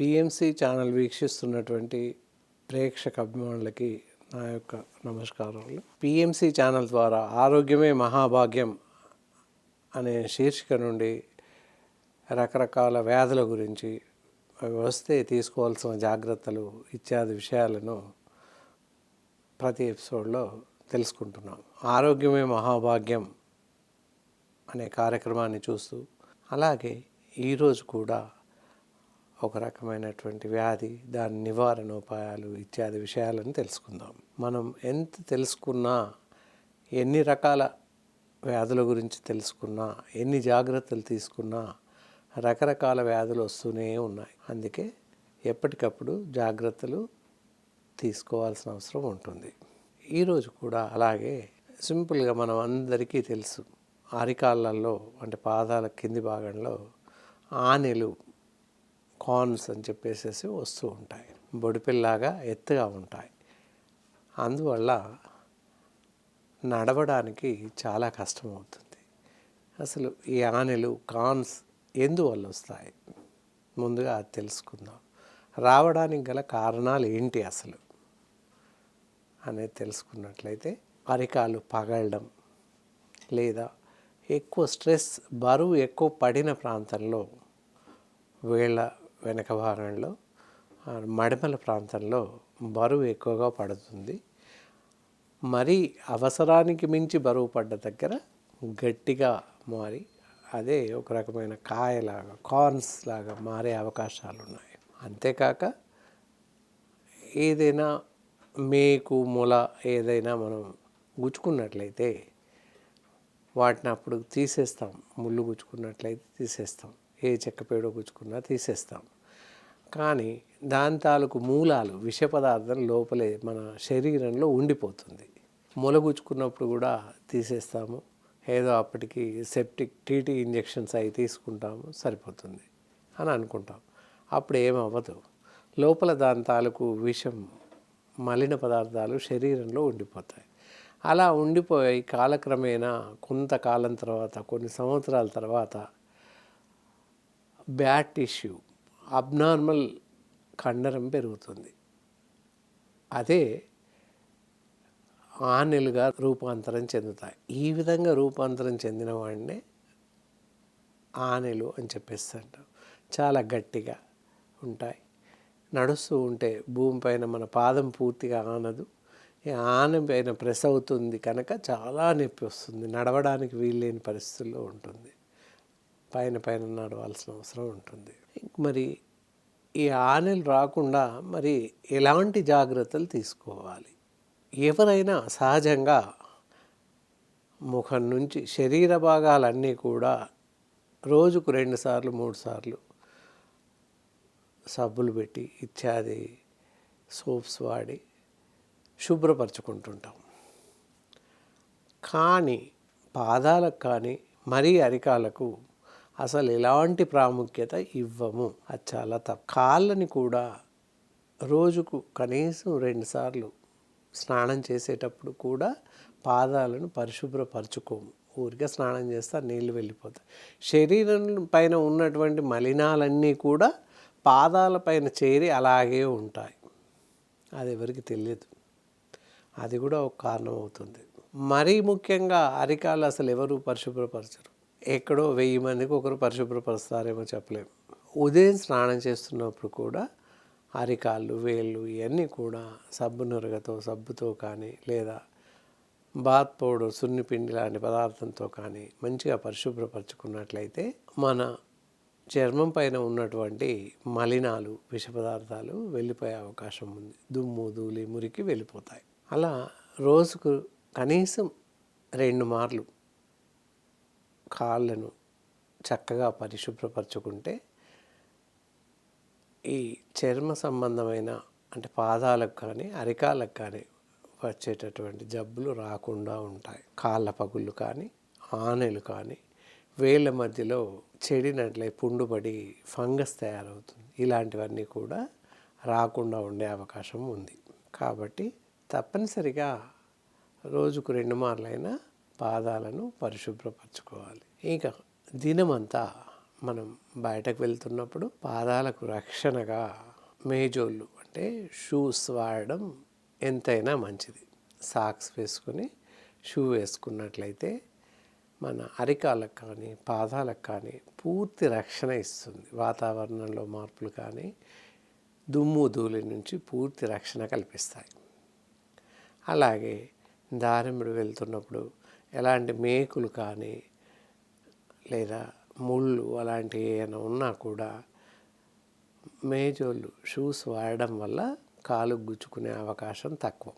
PMC channel వీక్షిస్తున్నటువంటి ప్రేక్షక అభిమానులకి నా యొక్క నమస్కారాలు. పిఎంసి ఛానల్ ద్వారా ఆరోగ్యమే మహాభాగ్యం అనే శీర్షిక నుండి రకరకాల వ్యాధుల గురించి అవి వస్తే తీసుకోవాల్సిన జాగ్రత్తలు ఇత్యాది విషయాలను ప్రతి ఎపిసోడ్లో తెలుసుకుంటున్నాం. ఆరోగ్యమే మహాభాగ్యం అనే కార్యక్రమాన్ని చూస్తూ అలాగే ఈరోజు కూడా ఒక రకమైనటువంటి వ్యాధి దాని నివారణోపాయాలు ఇత్యాది విషయాలను తెలుసుకుందాం. మనం ఎంత తెలుసుకున్నా ఎన్ని రకాల వ్యాధుల గురించి తెలుసుకున్నా ఎన్ని జాగ్రత్తలు తీసుకున్నా రకరకాల వ్యాధులు వస్తూనే ఉన్నాయి. అందుకే ఎప్పటికప్పుడు జాగ్రత్తలు తీసుకోవాల్సిన అవసరం ఉంటుంది. ఈరోజు కూడా అలాగే సింపుల్గా మనం అందరికీ తెలుసు. అరికాళ్ళల్లో అంటే పాదాల కింది భాగంలో ఆనెలు కార్న్స్ అని చెప్పేసేసి వస్తూ ఉంటాయి. బొడిపిల్లాగా ఎత్తుగా ఉంటాయి. అందువల్ల నడవడానికి చాలా కష్టం అవుతుంది అసలు ఈ ఆనెలు కాన్స్ ఎందువల్ల వస్తాయి? ముందుగా అది తెలుసుకుందాం. రావడానికి గల కారణాలు ఏంటి అసలు? అనేది తెలుసుకున్నట్లయితే అరికాలు పగలడం లేదా ఎక్కువ స్ట్రెస్ బరువు ఎక్కువ పడిన ప్రాంతంలో వేళ్ళ వెనక భాగంలో మడమల మడిమల ప్రాంతంలో బరువు ఎక్కువగా పడుతుంది. మరి అవసరానికి మించి బరువు పడ్డ దగ్గర గట్టిగా మారి అదే ఒక రకమైన కాయలాగా కార్న్స్ లాగా మారే అవకాశాలు ఉన్నాయి అంతేకాక ఏదైనా మేకు మొల ఏదైనా మనం గుచ్చుకున్నట్లయితే వాటిని అప్పుడు తీసేస్తాం. ముళ్ళు గుచ్చుకున్నట్లయితే తీసేస్తాం. ఏ చెక్కపేడో గుచ్చుకున్నా తీసేస్తాం. కానీ దాని తాలూకు మూలాలు విష పదార్థం లోపలే మన శరీరంలో ఉండిపోతుంది. మొలగుచ్చుకున్నప్పుడు కూడా తీసేస్తాము. ఏదో అప్పటికి సెప్టిక్ టీటీ ఇంజెక్షన్స్ అవి తీసుకుంటాము సరిపోతుంది అని అనుకుంటాం. అప్పుడు ఏమవ్వదు. లోపల దాని తాలూకు విషం మలిన పదార్థాలు శరీరంలో ఉండిపోతాయి. అలా ఉండిపోయి కాలక్రమేణా కొంతకాలం తర్వాత కొన్ని సంవత్సరాల తర్వాత బ్యాడ్ టిష్యూ అబ్నార్మల్ కండరం పెరుగుతుంది. అదే ఆనెలుగా రూపాంతరం చెందుతాయి. ఈ విధంగా రూపాంతరం చెందిన వాడినే ఆనెలు అని చెప్పేసి అంటాం చాలా గట్టిగా ఉంటాయి. నడుస్తూ ఉంటే భూమిపైన మన పాదం పూర్తిగా ఆనదు. ఈ ఆన పైన ప్రెస్ అవుతుంది కనుక చాలా నొప్పి వస్తుంది. నడవడానికి వీల్లేని పరిస్థితుల్లో ఉంటుంది. పైన పైన నడవాల్సిన అవసరం ఉంటుంది. మరి ఈ ఆనెలు రాకుండా మరి ఎలాంటి జాగ్రత్తలు తీసుకోవాలి? ఎవరైనా సహజంగా ముఖం నుంచి శరీర భాగాలన్నీ కూడా రోజుకు రెండుసార్లు మూడుసార్లు మూడు సార్లు సబ్బులు పెట్టి ఇత్యాది సోప్స్ వాడి శుభ్రపరచుకుంటుంటాం. కానీ పాదాలకు కానీ మరీ అరికాలకు అసలు ఎలాంటి ప్రాముఖ్యత ఇవ్వము? అది చాలా తప్పు. కాళ్ళని కూడా రోజుకు కనీసం రెండుసార్లు స్నానం చేసేటప్పుడు కూడా పాదాలను పరిశుభ్రపరచుకోము. ఊరికే స్నానం చేస్తే నీళ్ళు వెళ్ళిపోతాయి. శరీరం పైన ఉన్నటువంటి మలినాలన్నీ కూడా పాదాల పైన చేరి అలాగే ఉంటాయి. అది ఎవరికి తెలియదు. అది కూడా ఒక కారణం అవుతుంది. మరీ ముఖ్యంగా అరికాలు అసలు ఎవరు పరిశుభ్రపరచరు? ఎక్కడో వెయ్యి మందికి ఒకరు పరిశుభ్రపరుస్తారేమో చెప్పలేము ఉదయం స్నానం చేస్తున్నప్పుడు కూడా అరికాళ్ళు వేళ్ళు ఇవన్నీ కూడా సబ్బు నురగతో సబ్బుతో కానీ లేదా బాత్ పౌడర్ సున్నిపిండి లాంటి పదార్థంతో కానీ మంచిగా పరిశుభ్రపరచుకున్నట్లయితే మన చర్మం పైన ఉన్నటువంటి మలినాలు విష పదార్థాలు వెళ్ళిపోయే అవకాశం ఉంది. దుమ్ము ధూళి మురికి వెళ్ళిపోతాయి. అలా రోజుకు కనీసం రెండు మార్లు కాళ్ళను చక్కగా పరిశుభ్రపరచుకుంటే ఈ చర్మ సంబంధమైన అంటే పాదాలకు కానీ అరికాలకు కానీ వచ్చేటటువంటి జబ్బులు రాకుండా ఉంటాయి. కాళ్ళ పగుళ్ళు కానీ ఆనెలు కానీ వేళ్ళ మధ్యలో చెడినట్లే పుండుపడి ఫంగస్ తయారవుతుంది. ఇలాంటివన్నీ కూడా రాకుండా ఉండే అవకాశం ఉంది. కాబట్టి తప్పనిసరిగా రోజుకు రెండు మార్లైనా పాదాలను పరిశుభ్రపరచుకోవాలి. ఇంకా దినమంతా మనం బయటకు వెళ్తున్నప్పుడు పాదాలకు రక్షణగా మేజోళ్ళు అంటే షూస్ వాడడం ఎంతైనా మంచిది. సాక్స్ వేసుకొని షూ వేసుకున్నట్లయితే మన అరికాలకు కానీ పాదాలకు కానీ పూర్తి రక్షణ ఇస్తుంది. వాతావరణంలో మార్పులు కానీ దుమ్ము ధూళి నుంచి పూర్తి రక్షణ కల్పిస్తాయి. అలాగే దారిముడు వెళ్తున్నప్పుడు ఎలాంటి మేకులు కానీ లేదా ముళ్ళు అలాంటివి ఏమైనా ఉన్నా కూడా మేజోళ్ళు షూస్ వాడడం వల్ల కాలు గుచ్చుకునే అవకాశం తక్కువ.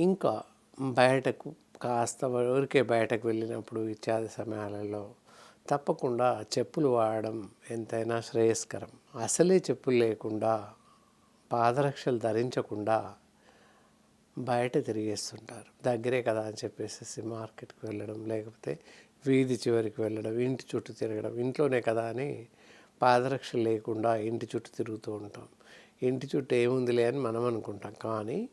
ఇంకా బయటకు కాస్త ఊరికే బయటకు వెళ్ళినప్పుడు ఇత్యాది సమయాలలో తప్పకుండా చెప్పులు వాడడం ఎంతైనా శ్రేయస్కరం. అసలే చెప్పులు లేకుండా పాదరక్షలు ధరించకుండా బయట తిరిగేస్తుంటారు. దగ్గరే కదా అని చెప్పేసి మార్కెట్కి వెళ్ళడం లేకపోతే వీధి చివరికి వెళ్ళడం ఇంటి చుట్టూ తిరగడం ఇంట్లోనే కదా అని పాదరక్ష లేకుండా ఇంటి చుట్టూ తిరుగుతూ ఉంటాం. ఇంటి చుట్టూ ఏముందిలే అని మనం అనుకుంటాం. కానీ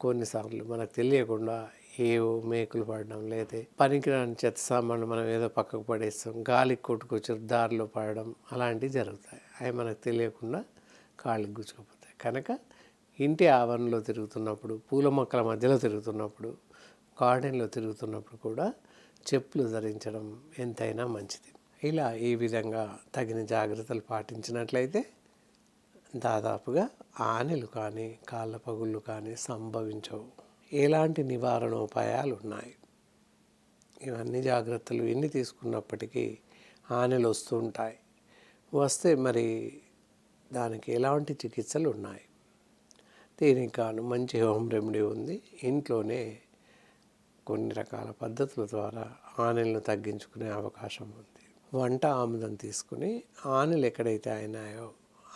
కొన్నిసార్లు మనకు తెలియకుండా ఏవో మేకులు పడడం లేతే పనికిరాని చెత్త సామాన్లు మనం ఏదో పక్కకు పడేస్తాం గాలికి కొట్టుకొచ్చి దారిలో పడడం అలాంటివి జరుగుతాయి. అవి మనకు తెలియకుండా కాళ్ళకి గుచ్చుకుపోతాయి. కనుక ఇంటి ఆవరణలో తిరుగుతున్నప్పుడు పూల మొక్కల మధ్యలో తిరుగుతున్నప్పుడు గార్డెన్లో తిరుగుతున్నప్పుడు కూడా చెప్పులు ధరించడం ఎంతైనా మంచిది. ఇలా ఈ విధంగా తగిన జాగ్రత్తలు పాటించినట్లయితే దాదాపుగా ఆనెలు కానీ కాళ్ళ పగుళ్ళు కానీ సంభవించవు. ఎలాంటి నివారణ ఉపాయాలు ఉన్నాయి ఇవన్నీ జాగ్రత్తలు ఎన్ని తీసుకున్నప్పటికీ ఆనెలు వస్తూ ఉంటాయి. వస్తే మరి దానికి ఎలాంటి చికిత్సలు ఉన్నాయి దీనికి కాను మంచి హోమ్ రెమెడీ ఉంది. ఇంట్లోనే కొన్ని రకాల పద్ధతుల ద్వారా ఆనెలను తగ్గించుకునే అవకాశం ఉంది. వంట ఆముదం తీసుకుని ఆనెలు ఎక్కడైతే అయినాయో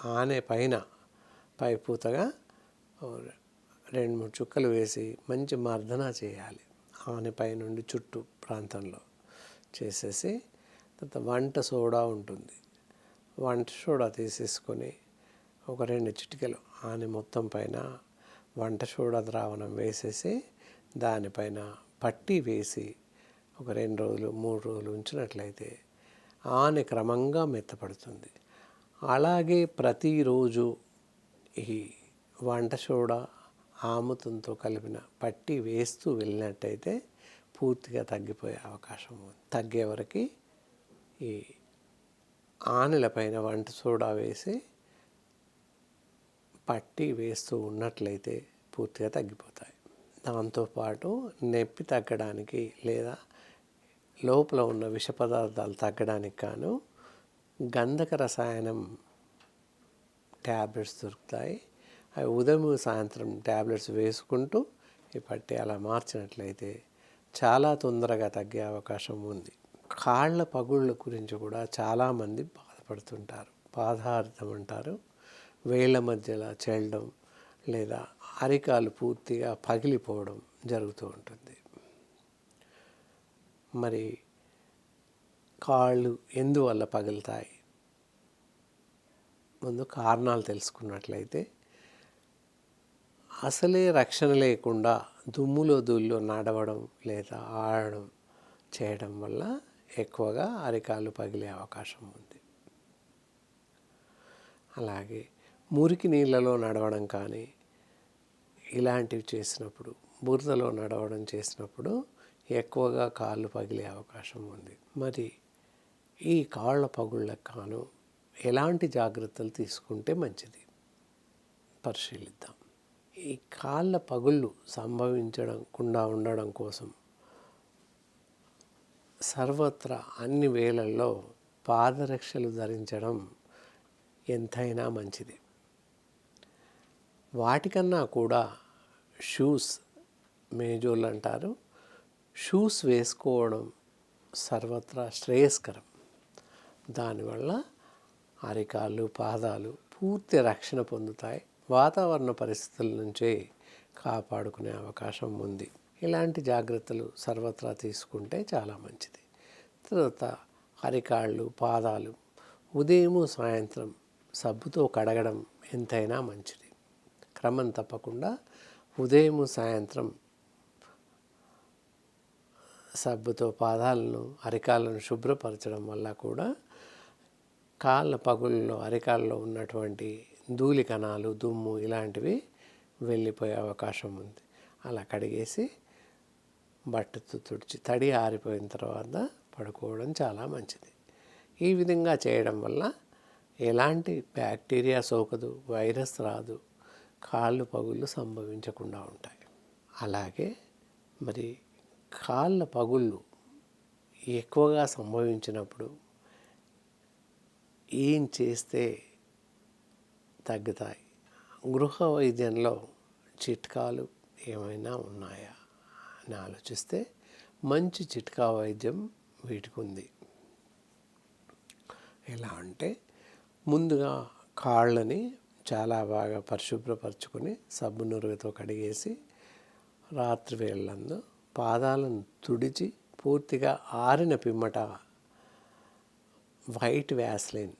ఆనె పైన పైపూతగా రెండు మూడు చుక్కలు వేసి మంచి మర్దన చేయాలి. ఆనె పైనుండి చుట్టూ ప్రాంతంలో చేసేసి తర్వాత వంట సోడా ఉంటుంది. వంట సోడా తీసేసుకొని ఒక రెండు చిటికలు ఆనె మొత్తం పైన వంట సోడా ద్రావణం వేసేసి దానిపైన పట్టి వేసి ఒక రెండు రోజులు మూడు రోజులు ఉంచినట్లయితే ఆని క్రమంగా మెత్తపడుతుంది. అలాగే ప్రతిరోజు ఈ వంట సోడా ఆముతంతో కలిపిన పట్టి వేస్తూ వెళ్ళినట్టయితే పూర్తిగా తగ్గిపోయే అవకాశం ఉంది. తగ్గే వరకు ఈ ఆనెలపైన వంట సోడా వేసి పట్టి వేస్తూ ఉన్నట్లయితే పూర్తిగా తగ్గిపోతాయి. దాంతోపాటు నొప్పి తగ్గడానికి లేదా లోపల ఉన్న విష పదార్థాలు తగ్గడానికి కాను గంధక రసాయనం ట్యాబ్లెట్స్ దొరుకుతాయి. అవి ఉదయం సాయంత్రం ట్యాబ్లెట్స్ వేసుకుంటూ ఈ పట్టి అలా మార్చినట్లయితే చాలా తొందరగా తగ్గే అవకాశం ఉంది. కాళ్ళ పగుళ్ళ గురించి కూడా చాలామంది బాధపడుతుంటారు. బాధార్థం అంటారు. వేళ్ళ మధ్యలో చెల్లడం లేదా అరికాలు పూర్తిగా పగిలిపోవడం జరుగుతూ ఉంటుంది. మరి కాళ్ళు ఎందువల్ల పగులుతాయి? ముందు కారణాలు తెలుసుకున్నట్లయితే అసలే రక్షణ లేకుండా దుమ్ములో దుల్లో నడవడం లేదా ఆడడం చేయడం వల్ల ఎక్కువగా అరికాలు పగిలే అవకాశం ఉంది. అలాగే మురికి నీళ్ళలో నడవడం కానీ ఇలాంటివి చేసినప్పుడు బురదలో నడవడం చేసినప్పుడు ఎక్కువగా కాళ్ళు పగిలే అవకాశం ఉంది. మరి ఈ కాళ్ళ పగుళ్ళకు కాను ఎలాంటి జాగ్రత్తలు తీసుకుంటే మంచిది? పరిశీలిద్దాం. ఈ కాళ్ళ పగుళ్ళు సంభవించకుండా ఉండడం కోసం సర్వత్రా అన్ని వేళల్లో పాదరక్షలు ధరించడం ఎంతైనా మంచిది. వాటికన్నా కూడా షూస్ మేజోళ్ళు అంటారు. షూస్ వేసుకోవడం సర్వత్రా శ్రేయస్కరం. దానివల్ల అరికాళ్ళు పాదాలు పూర్తి రక్షణ పొందుతాయి. వాతావరణ పరిస్థితుల నుంచే కాపాడుకునే అవకాశం ఉంది. ఇలాంటి జాగ్రత్తలు సర్వత్రా తీసుకుంటే చాలా మంచిది. తర్వాత అరికాళ్ళు పాదాలు ఉదయము సాయంత్రం సబ్బుతో కడగడం ఎంతైనా మంచిది. క్రమం తప్పకుండా ఉదయం సాయంత్రం సబ్బుతో పాదాలను అరికాలను శుభ్రపరచడం వల్ల కూడా కాళ్ళ పగుల్లో అరికాల్లో ఉన్నటువంటి ధూళి కణాలు దుమ్ము ఇలాంటివి వెళ్ళిపోయే అవకాశం ఉంది. అలా కడిగేసి బట్టతో తుడిచి తడి ఆరిపోయిన తర్వాత పడుకోవడం చాలా మంచిది. ఈ విధంగా చేయడం వల్ల ఎలాంటి బ్యాక్టీరియా సోకదు వైరస్ రాదు కాళ్ళు పగుళ్ళు సంభవించకుండా ఉంటాయి. అలాగే మరి కాళ్ళ పగుళ్ళు ఎక్కువగా సంభవించినప్పుడు ఏం చేస్తే తగ్గుతాయి? గృహ వైద్యంలో చిట్కాలు ఏమైనా ఉన్నాయా? అని ఆలోచిస్తే మంచి చిట్కా వైద్యం వీటికి ఉంది. ఎలా అంటే ముందుగా కాళ్ళని చాలా బాగా పరిశుభ్రపరచుకొని సబ్బు నురుగుతో కడిగేసి రాత్రి వేళ్ళందు పాదాలను తుడిచి పూర్తిగా ఆరిన పిమ్మట వైట్ వ్యాస్లిన్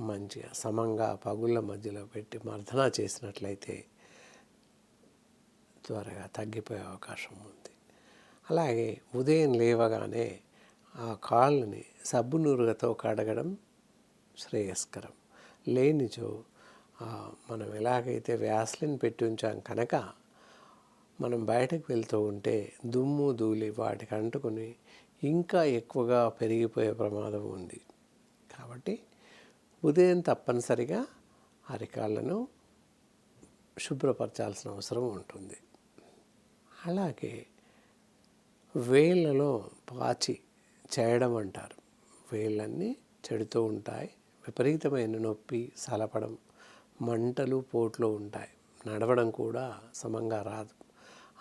మంచిగా సమంగా పగుళ్ళ మధ్యలో పెట్టి మర్దన చేసినట్లయితే త్వరగా తగ్గిపోయే అవకాశం ఉంది. అలాగే ఉదయం లేవగానే ఆ కాళ్ళని సబ్బు నూరుగతో కడగడం శ్రేయస్కరం. లేనిచో మనం ఎలాగైతే వ్యాస్లిన్ పెట్టి ఉంచాం కనుక మనం బయటకు వెళ్తూ ఉంటే దుమ్ము ధూళి వాటికి అంటుకొని ఇంకా ఎక్కువగా పెరిగిపోయే ప్రమాదం ఉంది. కాబట్టి ఉదయం తప్పనిసరిగా అరికాళ్ళను శుభ్రపరచాల్సిన అవసరం ఉంటుంది. అలాగే వేళ్ళలో పాచి చేయడం అంటారు. వేళ్ళన్నీ చెడుతూ ఉంటాయి. విపరీతమైన నొప్పి సలపడం మంటలు పోట్లో ఉంటాయి. నడవడం కూడా సమంగా రాదు.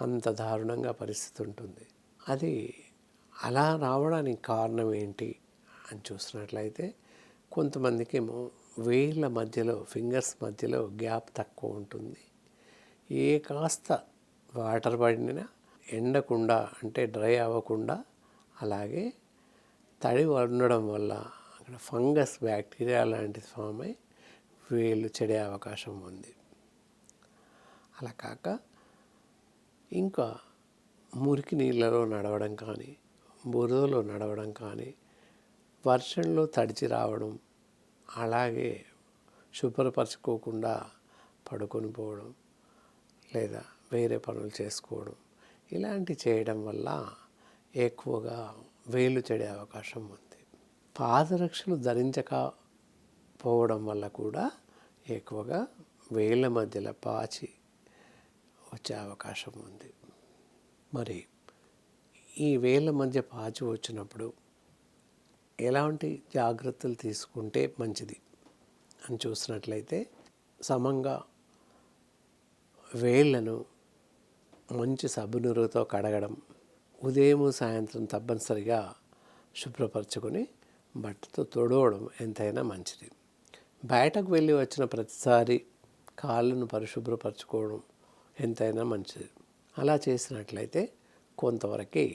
అంత దారుణంగా పరిస్థితి ఉంటుంది. అది అలా రావడానికి కారణం ఏంటి అని చూసినట్లయితే కొంతమందికి ఏమో వేళ్ళ మధ్యలో ఫింగర్స్ మధ్యలో గ్యాప్ తక్కువ ఉంటుంది. ఏ కాస్త వాటర్ పడినా ఎండకుండా అంటే డ్రై అవ్వకుండా అలాగే తడి ఉండడం వల్ల అక్కడ ఫంగస్ బ్యాక్టీరియా లాంటిది ఫామ్ అయి వేళ్ళు చెడే అవకాశం ఉంది. అలా కాక ఇంకా మురికి నీళ్ళలో నడవడం కానీ బురదలో నడవడం కానీ వర్షంలో తడిచి రావడం అలాగే శుభ్రపరచుకోకుండా పడుకొని పోవడం లేదా వేరే పనులు చేసుకోవడం ఇలాంటి చేయడం వల్ల ఎక్కువగా వేలు చెడే అవకాశం ఉంది. పాదరక్షలు పోవడం వల్ల కూడా ఎక్కువగా వేళ్ళ మధ్యలో పాచి వచ్చే అవకాశం ఉంది. మరి ఈ వేళ్ళ మధ్య పాచి వచ్చినప్పుడు ఎలాంటి జాగ్రత్తలు తీసుకుంటే మంచిది? అని చూసినట్లయితే సమంగా వేళ్ళను మంచి సబ్బునూరుతో కడగడం ఉదయం సాయంత్రం తప్పనిసరిగా శుభ్రపరచుకొని బట్టతో తొడవడం ఎంతైనా మంచిది. బయటకు వెళ్ళి వచ్చిన ప్రతిసారి కాళ్ళను పరిశుభ్రపరచుకోవడం ఎంతైనా మంచిది. అలా చేసినట్లయితే కొంతవరకు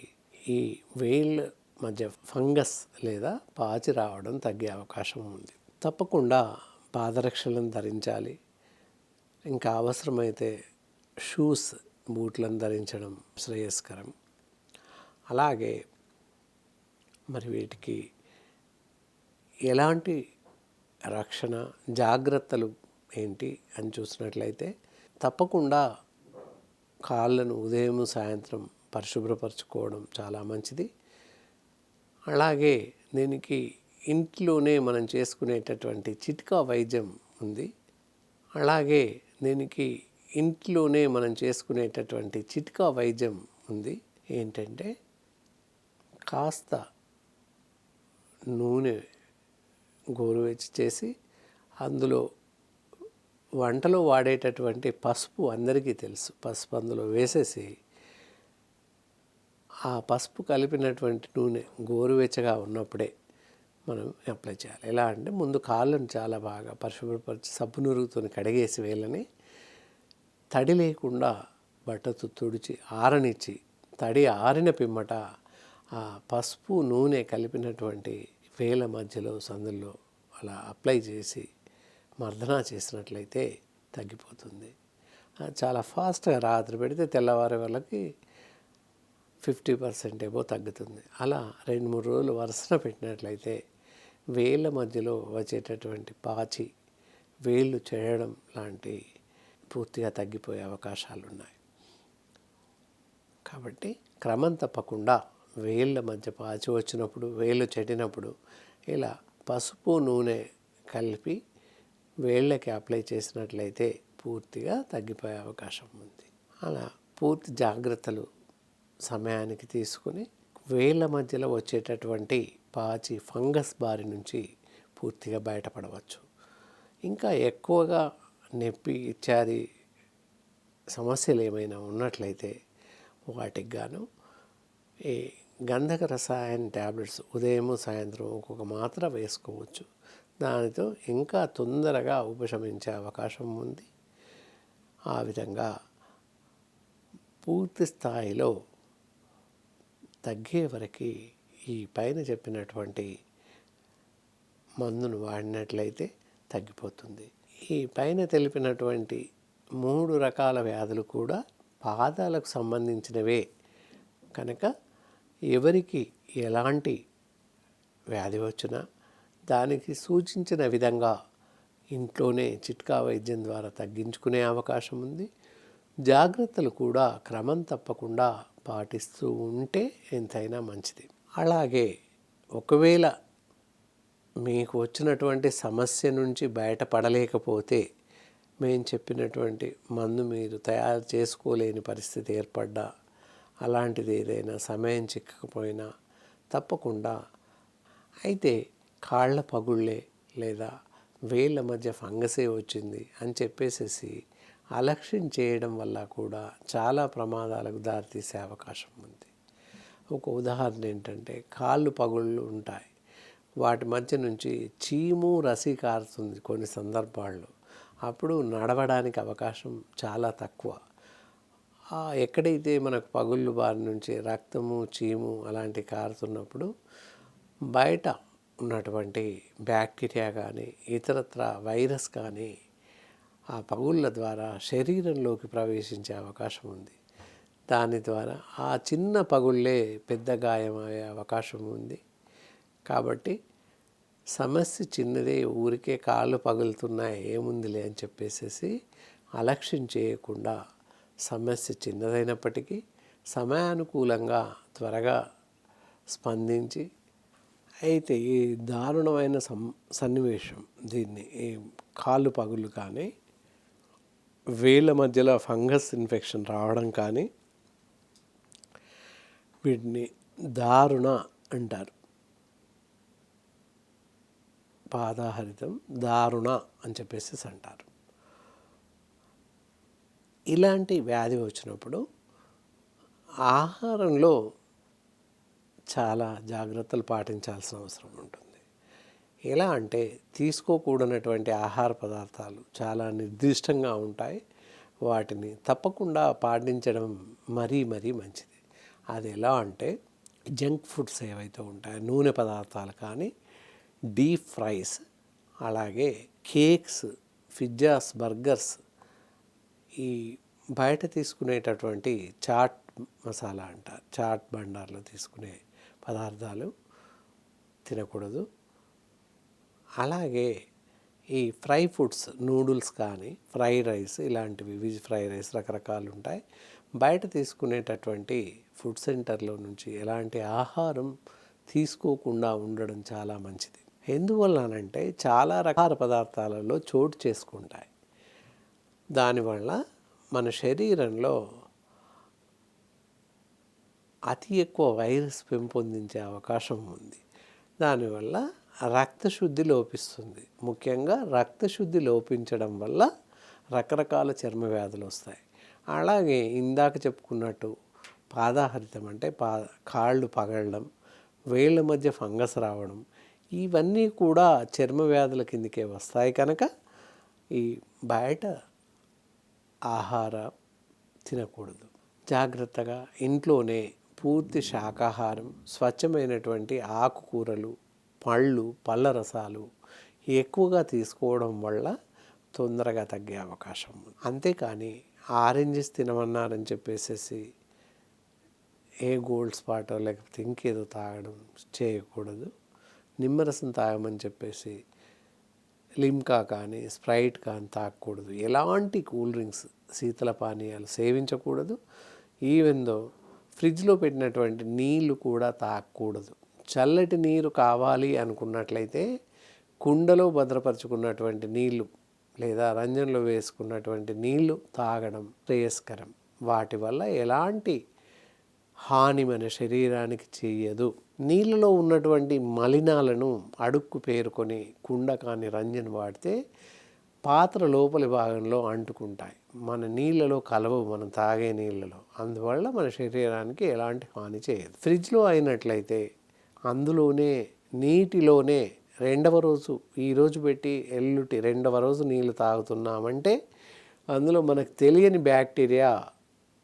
ఈ వేళ్ళ మధ్య ఫంగస్ లేదా పాచి రావడం తగ్గే అవకాశం ఉంది. తప్పకుండా పాదరక్షలను ధరించాలి. ఇంకా అవసరమైతే షూస్ బూట్లను ధరించడం శ్రేయస్కరం. అలాగే మరి వీటికి ఎలాంటి రక్షణ జాగ్రత్తలు ఏంటి అని చూసినట్లయితే తప్పకుండా కాళ్ళను ఉదయం సాయంత్రం పరిశుభ్రపరచుకోవడం చాలా మంచిది. అలాగే దీనికి ఇంట్లోనే మనం చేసుకునేటటువంటి చిట్కా వైద్యం ఉంది. అలాగే దీనికి ఇంట్లోనే మనం చేసుకునేటటువంటి చిట్కా వైద్యం ఉంది. ఏంటంటే కాస్త నూనె గోరువెచ్చి చేసి అందులో వంటలో వాడేటటువంటి పసుపు అందరికీ తెలుసు. పసుపు అందులో వేసేసి ఆ పసుపు కలిపినటువంటి నూనె గోరువెచ్చగా ఉన్నప్పుడే మనం అప్లై చేయాలి. ఎలా అంటే ముందు కాళ్ళను చాలా బాగా పరిశుభ్రపరిచి సబ్బు నురుగుతో కడిగేసి వేలని తడి లేకుండా బట్టతో తుడిచి ఆరనిచ్చి తడి ఆరిన పిమ్మట ఆ పసుపు నూనె కలిపినటువంటి వేల మధ్యలో సందుల్లో అలా అప్లై చేసి మర్దన చేసినట్లయితే తగ్గిపోతుంది. చాలా ఫాస్ట్గా రాత్రి పెడితే తెల్లవారి వాళ్ళకి ఫిఫ్టీ పర్సెంట్ ఏమో తగ్గుతుంది. అలా రెండు మూడు రోజులు వరుసన పెట్టినట్లయితే వేళ్ళ మధ్యలో వచ్చేటటువంటి పాచి వేళ్ళు చేయడం లాంటి పూర్తిగా తగ్గిపోయే అవకాశాలు ఉన్నాయి కాబట్టి క్రమం తప్పకుండా వేళ్ళ మధ్య పాచి వచ్చినప్పుడు వేళ్ళు చెడినప్పుడు ఇలా పసుపు నూనె కలిపి వేళ్ళకి అప్లై చేసినట్లయితే పూర్తిగా తగ్గిపోయే అవకాశం ఉంది. అలా పూర్తి జాగ్రత్తలు సమయానికి తీసుకుని వేళ్ళ మధ్యలో వచ్చేటటువంటి పాచి ఫంగస్ బారి నుంచి పూర్తిగా బయటపడవచ్చు. ఇంకా ఎక్కువగా నొప్పి ఇత్యాది సమస్యలు ఏమైనా ఉన్నట్లయితే వాటికి గాను ఈ గంధక రసాయన ట్యాబ్లెట్స్ ఉదయం సాయంత్రం ఒక్కొక్క మాత్ర వేసుకోవచ్చు. దానితో ఇంకా తొందరగా ఉపశమించే అవకాశం ఉంది. ఆ విధంగా పూర్తి స్థాయిలో తగ్గే వరకు ఈ పైన చెప్పినటువంటి మందును వాడినట్లయితే తగ్గిపోతుంది. ఈ పైన తెలిపినటువంటి మూడు రకాల వ్యాధులు కూడా పాదాలకు సంబంధించినవే. కనుక ఎవరికి ఎలాంటి వ్యాధి వచ్చినా దానికి సూచించిన విధంగా ఇంట్లోనే చిట్కా వైద్యం ద్వారా తగ్గించుకునే అవకాశం ఉంది. జాగ్రత్తలు కూడా క్రమం తప్పకుండా పాటిస్తూ ఉంటే ఎంతైనా మంచిది. అలాగే ఒకవేళ మీకు వచ్చినటువంటి సమస్య నుంచి బయటపడలేకపోతే మేము చెప్పినటువంటి మందు మీరు తయారు చేసుకోలేని పరిస్థితి ఏర్పడ్డా అలాంటిది ఏదైనా సమయం చిక్కకపోయినా తప్పకుండా అయితే కాళ్ళ పగుళ్ళే లేదా వేళ్ళ మధ్య ఫంగసే వచ్చింది అని చెప్పేసేసి అలక్ష్యం చేయడం వల్ల కూడా చాలా ప్రమాదాలకు దారితీసే అవకాశం ఉంది. ఒక ఉదాహరణ ఏంటంటే కాళ్ళు పగుళ్ళు ఉంటాయి. వాటి మధ్య నుంచి చీము రసి కారుతుంది కొన్ని సందర్భాల్లో. అప్పుడు నడవడానికి అవకాశం చాలా తక్కువ. ఎక్కడైతే మనకు పగుళ్ళు బారి నుంచి రక్తము చీము అలాంటి కారుతున్నప్పుడు బయట ఉన్నటువంటి బ్యాక్టీరియా కానీ ఇతరత్ర వైరస్ కానీ ఆ పగుళ్ళ ద్వారా శరీరంలోకి ప్రవేశించే అవకాశం ఉంది. దాని ద్వారా ఆ చిన్న పగుళ్ళే పెద్ద గాయమయ్యే అవకాశం ఉంది. కాబట్టి సమస్య చిన్నదే ఊరికే కాళ్ళు పగులుతున్నాయి ఏముందిలే అని చెప్పేసేసి అలక్ష్యం చేయకుండా సమస్య చిన్నదైనప్పటికీ సమయానుకూలంగా త్వరగా స్పందించి అయితే ఈ దారుణమైన సం సన్నివేశం దీన్ని ఈ కాళ్ళు పగులు కానీ వేళ్ళ మధ్యలో ఫంగస్ ఇన్ఫెక్షన్ రావడం కానీ వీటిని దారుణ అంటారు. పాదాహరితం దారుణ అని చెప్పేసి అంటారు. ఇలాంటి వ్యాధి వచ్చినప్పుడు ఆహారంలో చాలా జాగ్రత్తలు పాటించాల్సిన అవసరం ఉంటుంది. ఎలా అంటే తీసుకోకూడనటువంటి ఆహార పదార్థాలు చాలా నిర్దిష్టంగా ఉంటాయి. వాటిని తప్పకుండా పాటించడం మరీ మరీ మంచిది. అది ఎలా అంటే జంక్ ఫుడ్స్ ఏవైతే ఉంటాయో నూనె పదార్థాలు కానీ డీప్ ఫ్రైస్ అలాగే కేక్స్ పిజ్జాస్ బర్గర్స్ ఈ బయట తీసుకునేటటువంటి చాట్ మసాలా అంటారు చాట్ బండార్లో తీసుకునే పదార్థాలు తినకూడదు. అలాగే ఈ ఫ్రై ఫుడ్స్ నూడిల్స్ కానీ ఫ్రై రైస్ ఇలాంటివి వెజ్ ఫ్రై రైస్ రకరకాలు ఉంటాయి. బయట తీసుకునేటటువంటి ఫుడ్ సెంటర్లో నుంచి ఎలాంటి ఆహారం తీసుకోకుండా ఉండడం చాలా మంచిది. ఎందువల్లనంటే చాలా రకాల పదార్థాలలో చోటు చేసుకుంటాయి. దానివల్ల మన శరీరంలో అతి ఎక్కువ వైరస్ పెంపొందించే అవకాశం ఉంది. దానివల్ల రక్తశుద్ధి లోపిస్తుంది. ముఖ్యంగా రక్తశుద్ధి లోపించడం వల్ల రకరకాల చర్మ వ్యాధులు వస్తాయి. అలాగే ఇందాక చెప్పుకున్నట్టు పాదాహరితం అంటే పా కాళ్ళు పగలడం వేళ్ళ మధ్య ఫంగస్ రావడం ఇవన్నీ కూడా చర్మ వ్యాధుల కిందకే వస్తాయి కనుక ఈ బయట ఆహార తినకూడదు. జాగ్రత్తగా ఇంట్లోనే పూర్తి శాకాహారం స్వచ్ఛమైనటువంటి ఆకుకూరలు పళ్ళు పళ్ళ రసాలు ఎక్కువగా తీసుకోవడం వల్ల తొందరగా తగ్గే అవకాశం ఉంది. అంతేకాని ఆరెంజెస్ తినమన్నారని చెప్పేసేసి ఏ గోల్డ్ స్పాటో లేకపోతే ఇంకేదో తాగడం చేయకూడదు. నిమ్మరసం తాగమని చెప్పేసి లిమ్కా కానీ స్ప్రైట్ కానీ తాగకూడదు ఎలాంటి కూల్ డ్రింక్స్ శీతల పానీయాలు సేవించకూడదు. ఈవెన్ దో ఫ్రిడ్జ్లో పెట్టినటువంటి నీళ్ళు కూడా తాగకూడదు చల్లటి నీరు కావాలి అనుకున్నట్లయితే కుండలో భద్రపరుచుకున్నటువంటి నీళ్ళు లేదా రంజన్లో వేసుకున్నటువంటి నీళ్ళు తాగడం శ్రేయస్కరం వాటి వల్ల ఎలాంటి హాని మన శరీరానికి చేయదు. నీళ్ళలో ఉన్నటువంటి మలినాలను అడుక్కు పేరుకొని కుండ కాని రంజన్ వాడితే పాత్ర లోపలి భాగంలో అంటుకుంటాయి. మన నీళ్ళలో కలవవు మనం తాగే నీళ్ళలో. అందువల్ల మన శరీరానికి ఎలాంటి హాని చేయదు. ఫ్రిడ్జ్లో అయినట్లయితే అందులోనే నీటిలోనే రెండవ రోజు ఈరోజు పెట్టి ఎల్లుటి రెండవ రోజు నీళ్ళు తాగుతున్నామంటే అందులో మనకు తెలియని బ్యాక్టీరియా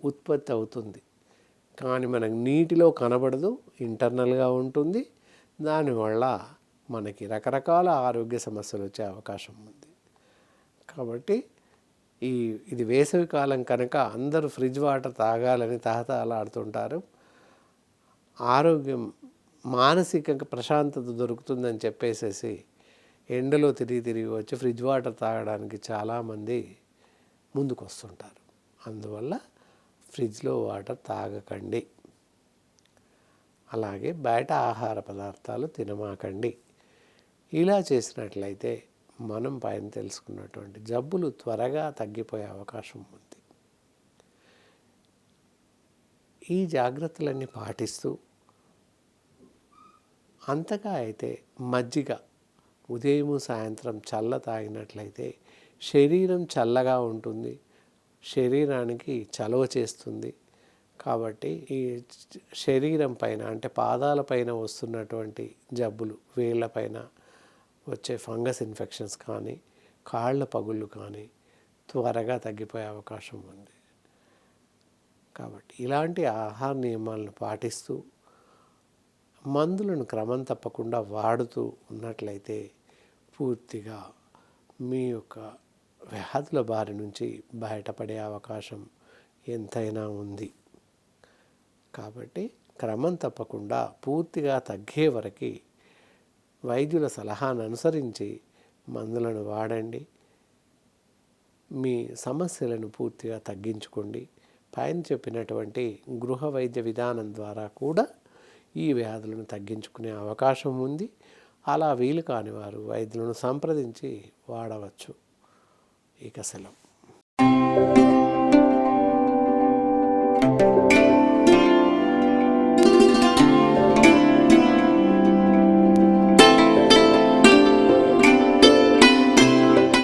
ఉత్పత్తి అవుతుంది. కానీ మనకు నీటిలో కనబడదు ఇంటర్నల్గా ఉంటుంది. దానివల్ల మనకి రకరకాల ఆరోగ్య సమస్యలు వచ్చే అవకాశం ఉంది. కాబట్టి ఈ ఇది వేసవి కాలం కనుక అందరూ ఫ్రిడ్జ్ వాటర్ తాగాలని తహతలాడుతుంటారు ఆరోగ్యం మానసికంగా ప్రశాంతత దొరుకుతుందని చెప్పేసేసి ఎండలో తిరిగి తిరిగి వచ్చి ఫ్రిడ్జ్ వాటర్ తాగడానికి చాలామంది ముందుకు వస్తుంటారు అందువల్ల ఫ్రిడ్జ్లో వాటర్ తాగకండి. అలాగే బయట ఆహార పదార్థాలు తినమాకండి. ఇలా చేసినట్లయితే మనం పైన తెలుసుకున్నటువంటి జబ్బులు త్వరగా తగ్గిపోయే అవకాశం ఉంది. ఈ జాగ్రత్తలన్నీ పాటిస్తూ అంతగా అయితే మజ్జిగ ఉదయం సాయంత్రం చల్ల తాగినట్లయితే శరీరం చల్లగా ఉంటుంది. శరీరానికి చలవ చేస్తుంది. కాబట్టి ఈ శరీరం పైన అంటే పాదాల పైన వస్తున్నటువంటి జబ్బులు వేళ్ళపైన వచ్చే ఫంగస్ ఇన్ఫెక్షన్స్ కానీ కాళ్ళ పగుళ్ళు కానీ త్వరగా తగ్గిపోయే అవకాశం ఉంది. కాబట్టి ఇలాంటి ఆహార నియమాలను పాటిస్తూ మందులను క్రమం తప్పకుండా వాడుతూ ఉన్నట్లయితే పూర్తిగా మీ యొక్క వ్యాధుల బారి నుంచి బయటపడే అవకాశం ఎంతైనా ఉంది. కాబట్టి క్రమం తప్పకుండా పూర్తిగా తగ్గే వరకు వైద్యుల సలహాను అనుసరించి మందులను వాడండి. మీ సమస్యలను పూర్తిగా తగ్గించుకోండి. పైన చెప్పినటువంటి గృహ వైద్య విధానం ద్వారా కూడా ఈ వ్యాధులను తగ్గించుకునే అవకాశం ఉంది. అలా వీలు కాని వారు వైద్యులను సంప్రదించి వాడవచ్చు. ఇక సెలవు